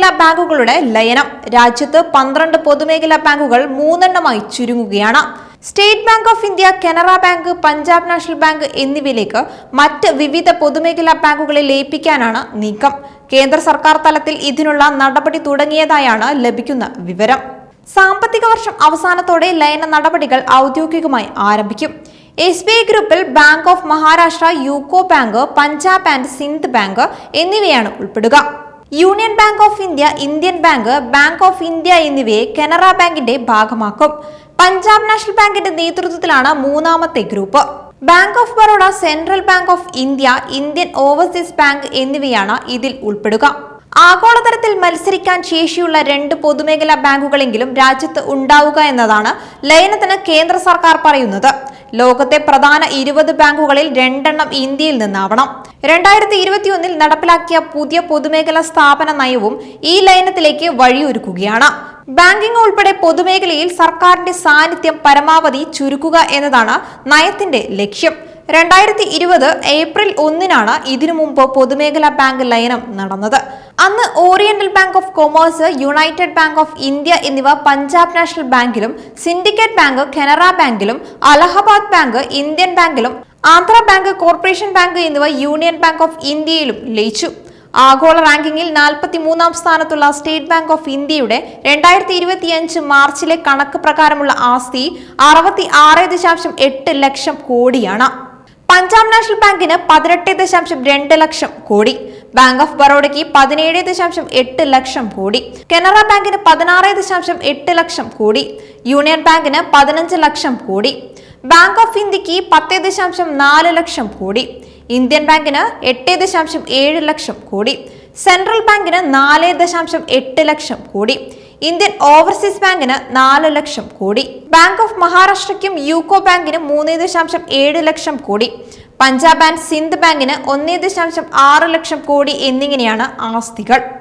പൊതുമേഖലാ ബാങ്കുകളുടെ ലയനം. രാജ്യത്ത് പന്ത്രണ്ട് പൊതുമേഖലാ ബാങ്കുകൾ മൂന്നെണ്ണമായി ചുരുങ്ങുകയാണ്. State Bank of India Canara Bank Punjab National Bank എന്നിവയിലേക്ക് മറ്റ് വിവിധ പൊതുമേഖലാ ബാങ്കുകളെ ലയിപ്പിക്കാനാണ് നീക്കം. കേന്ദ്ര സർക്കാർ തലത്തിൽ ഇതിനുള്ള നടപടി തുടങ്ങിയതായാണ് ലഭിക്കുന്ന വിവരം. സാമ്പത്തിക വർഷം അവസാനത്തോടെ ലയന നടപടികൾ ഔദ്യോഗികമായി ആരംഭിക്കും. എസ് ബി ഐ ഗ്രൂപ്പിൽ Bank of Maharashtra UCO Bank Punjab and Sind Bank എന്നിവയാണ് ഉൾപ്പെടുക. Union Bank of India Indian Bank Bank of India എന്നിവയെ കനറ ബാങ്കിന്റെ ഭാഗമാക്കും. പഞ്ചാബ് നാഷണൽ ബാങ്കിന്റെ നേതൃത്വത്തിലാണ് മൂന്നാമത്തെ group. Bank of Baroda Central Bank of India Indian Overseas Bank എന്നിവയാണ് ഇതിൽ ഉൾപ്പെടുക. ആഗോളതലത്തിൽ മത്സരിക്കാൻ ശേഷിയുള്ള രണ്ട് പൊതുമേഖലാ ബാങ്കുകളെങ്കിലും രാജ്യത്ത് ഉണ്ടാവുക എന്നതാണ് ലയനത്തിന് കേന്ദ്ര സർക്കാർ പറയുന്നത്. ലോകത്തെ പ്രധാന ഇരുപത് ബാങ്കുകളിൽ രണ്ടെണ്ണം ഇന്ത്യയിൽ നിന്നാവണം. രണ്ടായിരത്തി ഇരുപത്തിയൊന്നിൽ നടപ്പിലാക്കിയ പുതിയ പൊതുമേഖലാ സ്ഥാപന നയവും ഈ ലയനത്തിലേക്ക് വഴിയൊരുക്കുകയാണ്. ബാങ്കിംഗ് ഉൾപ്പെടെ പൊതുമേഖലയിൽ സർക്കാരിന്റെ സാന്നിധ്യം പരമാവധി ചുരുക്കുക എന്നതാണ് നയത്തിന്റെ ലക്ഷ്യം. രണ്ടായിരത്തി ഇരുപത് ഏപ്രിൽ ഒന്നിനാണ് ഇതിനു മുമ്പ് പൊതുമേഖലാ ബാങ്ക് ലയനം നടന്നത്. അന്ന് Oriental Bank of Commerce United Bank of India എന്നിവ പഞ്ചാബ് നാഷണൽ ബാങ്കിലും സിൻഡിക്കേറ്റ് ബാങ്ക് കനറ ബാങ്കിലും അലഹബാദ് ബാങ്ക് ഇന്ത്യൻ ബാങ്കിലും ആന്ധ്ര ബാങ്ക് കോർപ്പറേഷൻ ബാങ്ക് എന്നിവ യൂണിയൻ ബാങ്ക് ഓഫ് ഇന്ത്യയിലും ലയിച്ചു. ആഗോള റാങ്കിങ്ങിൽ നാൽപ്പത്തി മൂന്നാം സ്ഥാനത്തുള്ള സ്റ്റേറ്റ് ബാങ്ക് ഓഫ് ഇന്ത്യയുടെ രണ്ടായിരത്തി ഇരുപത്തിയഞ്ച് മാർച്ചിലെ കണക്ക് പ്രകാരമുള്ള ആസ്തി അറുപത്തി ആറ് ദശാംശം എട്ട് ലക്ഷം കോടിയാണ്. പഞ്ചാബ് നാഷണൽ ബാങ്കിന് പതിനെട്ട് ദശാംശം രണ്ട് ലക്ഷം കോടി. ബാങ്ക് ഓഫ് ബറോഡയ്ക്ക് പതിനേഴ് ദശാംശം എട്ട് ലക്ഷം കോടി. കനറ ബാങ്കിന് പതിനാറ് ദശാംശം എട്ട് ലക്ഷം കോടി. യൂണിയൻ ബാങ്കിന് പതിനഞ്ച് ലക്ഷം കോടി. ബാങ്ക് ഓഫ് ഇന്ത്യയ്ക്ക് പത്ത് ദശാംശം നാല് ലക്ഷം കോടി. ഇന്ത്യൻ ബാങ്കിന് എട്ട് ദശാംശം ഏഴ് ലക്ഷം കോടി. സെൻട്രൽ ബാങ്കിന് നാല് ദശാംശം എട്ട് ലക്ഷം കോടി. ഇന്ത്യൻ ഓവർസീസ് ബാങ്കിന് നാല് lakh crore. Bank of മഹാരാഷ്ട്രയ്ക്കും UCO ബാങ്കിന് മൂന്ന് ദശാംശം ഏഴ് ലക്ഷം കോടി. പഞ്ചാബ് ആൻഡ് സിന്ധ് ബാങ്കിന് ഒന്നേ ദശാംശം ആറ് ലക്ഷം കോടി എന്നിങ്ങനെയാണ് ആസ്തികൾ.